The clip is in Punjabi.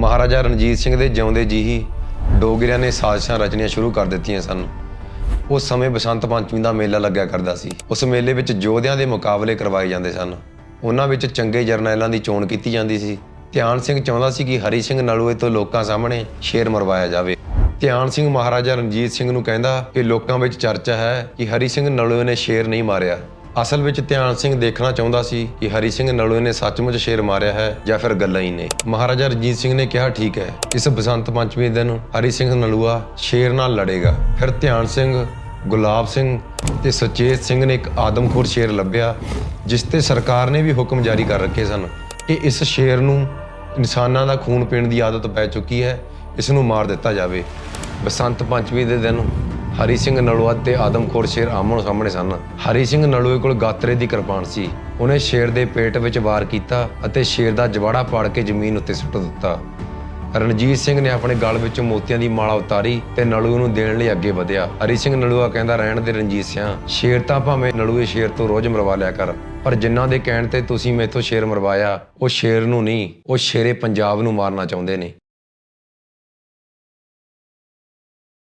ਮਹਾਰਾਜਾ ਰਣਜੀਤ ਸਿੰਘ ਦੇ ਜਿਉਂਦੇ ਜੀ ਹੀ ਡੋਗਰਿਆਂ ਨੇ ਸਾਜ਼ਿਸ਼ਾਂ ਰਚਣੀਆਂ ਸ਼ੁਰੂ ਕਰ ਦਿੱਤੀਆਂ ਸਨ। ਉਸ ਸਮੇਂ ਬਸੰਤ ਪੰਚਮੀ ਦਾ ਮੇਲਾ ਲੱਗਿਆ ਕਰਦਾ ਸੀ। ਉਸ ਮੇਲੇ ਵਿੱਚ ਯੋਧਿਆਂ ਦੇ ਮੁਕਾਬਲੇ ਕਰਵਾਏ ਜਾਂਦੇ ਸਨ। ਉਹਨਾਂ ਵਿੱਚ ਚੰਗੇ ਜਰਨੈਲਾਂ ਦੀ ਚੋਣ ਕੀਤੀ ਜਾਂਦੀ ਸੀ। ਧਿਆਨ ਸਿੰਘ ਚਾਹੁੰਦਾ ਸੀ ਕਿ ਹਰੀ ਸਿੰਘ ਨਲੂਏ ਤੋਂ ਲੋਕਾਂ ਸਾਹਮਣੇ ਸ਼ੇਰ ਮਰਵਾਇਆ ਜਾਵੇ। ਧਿਆਨ ਸਿੰਘ ਮਹਾਰਾਜਾ ਰਣਜੀਤ ਸਿੰਘ ਨੂੰ ਕਹਿੰਦਾ ਕਿ ਲੋਕਾਂ ਵਿੱਚ ਚਰਚਾ ਹੈ ਕਿ ਹਰੀ ਸਿੰਘ ਨਲੂਏ ਨੇ ਸ਼ੇਰ ਨਹੀਂ ਮਾਰਿਆ। ਅਸਲ ਵਿੱਚ ਧਿਆਨ ਸਿੰਘ ਦੇਖਣਾ ਚਾਹੁੰਦਾ ਸੀ ਕਿ ਹਰੀ ਸਿੰਘ ਨਲੂਏ ਨੇ ਸੱਚਮੁੱਚ ਸ਼ੇਰ ਮਾਰਿਆ ਹੈ ਜਾਂ ਫਿਰ ਗੱਲਾਂ ਹੀ ਨੇ। ਮਹਾਰਾਜਾ ਰਣਜੀਤ ਸਿੰਘ ਨੇ ਕਿਹਾ, ਠੀਕ ਹੈ, ਇਸ ਬਸੰਤ ਪੰਚਮੀ ਦਿਨ ਹਰੀ ਸਿੰਘ ਨਲੂਆ ਸ਼ੇਰ ਨਾਲ ਲੜੇਗਾ। ਫਿਰ ਧਿਆਨ ਸਿੰਘ, ਗੁਲਾਬ ਸਿੰਘ ਤੇ ਸੁਚੇਤ ਸਿੰਘ ਨੇ ਇੱਕ ਆਦਮਖੋਰ ਸ਼ੇਰ ਲੱਭਿਆ, ਜਿਸ ਤੇ ਸਰਕਾਰ ਨੇ ਵੀ ਹੁਕਮ ਜਾਰੀ ਕਰ ਰੱਖੇ ਸਨ ਕਿ ਇਸ ਸ਼ੇਰ ਨੂੰ ਇਨਸਾਨਾਂ ਦਾ ਖੂਨ ਪੀਣ ਦੀ ਆਦਤ ਪੈ ਚੁੱਕੀ ਹੈ, ਇਸ ਨੂੰ ਮਾਰ ਦਿੱਤਾ ਜਾਵੇ। ਬਸੰਤ ਪੰਚਮੀ ਦੇ ਦਿਨ ਹਰੀ ਸਿੰਘ ਨਲੂਆ ਤੇ ਆਦਮਖੋਰ ਸ਼ੇਰ ਆਮੋ ਸਾਹਮਣੇ ਸਨ। ਹਰੀ ਸਿੰਘ ਨਲੂਏ ਕੋਲ ਗਾਤਰੇ ਦੀ ਕਿਰਪਾਨ ਸੀ। ਉਹਨੇ ਸ਼ੇਰ ਦੇ ਪੇਟ ਵਿੱਚ ਵਾਰ ਕੀਤਾ ਅਤੇ ਸ਼ੇਰ ਦਾ ਜਵਾੜਾ ਪਾੜ ਕੇ ਜ਼ਮੀਨ ਉੱਤੇ ਸੁੱਟ ਦਿੱਤਾ। ਰਣਜੀਤ ਸਿੰਘ ਨੇ ਆਪਣੇ ਗਲ ਵਿੱਚੋਂ ਮੋਤੀਆਂ ਦੀ ਮਾਲਾ ਉਤਾਰੀ ਤੇ ਨਲੂਏ ਨੂੰ ਦੇਣ ਲਈ ਅੱਗੇ ਵਧਿਆ। ਹਰੀ ਸਿੰਘ ਨਲੂਆ ਕਹਿੰਦਾ, ਰਹਿਣ ਦੇ ਰਣਜੀਤ ਸਿਆ, ਸ਼ੇਰ ਤਾਂ ਭਾਵੇਂ ਨਲੂਏ ਸ਼ੇਰ ਤੋਂ ਰੋਜ਼ ਮਰਵਾ ਲਿਆ ਕਰ, ਪਰ ਜਿਨ੍ਹਾਂ ਦੇ ਕਹਿਣ ਤੇ ਤੁਸੀਂ ਮੇਥੋਂ ਸ਼ੇਰ ਮਰਵਾਇਆ, ਉਹ ਸ਼ੇਰ ਨੂੰ ਨਹੀਂ, ਉਹ ਸ਼ੇਰੇ ਪੰਜਾਬ ਨੂੰ ਮਾਰਨਾ ਚਾਹੁੰਦੇ ਨੇ।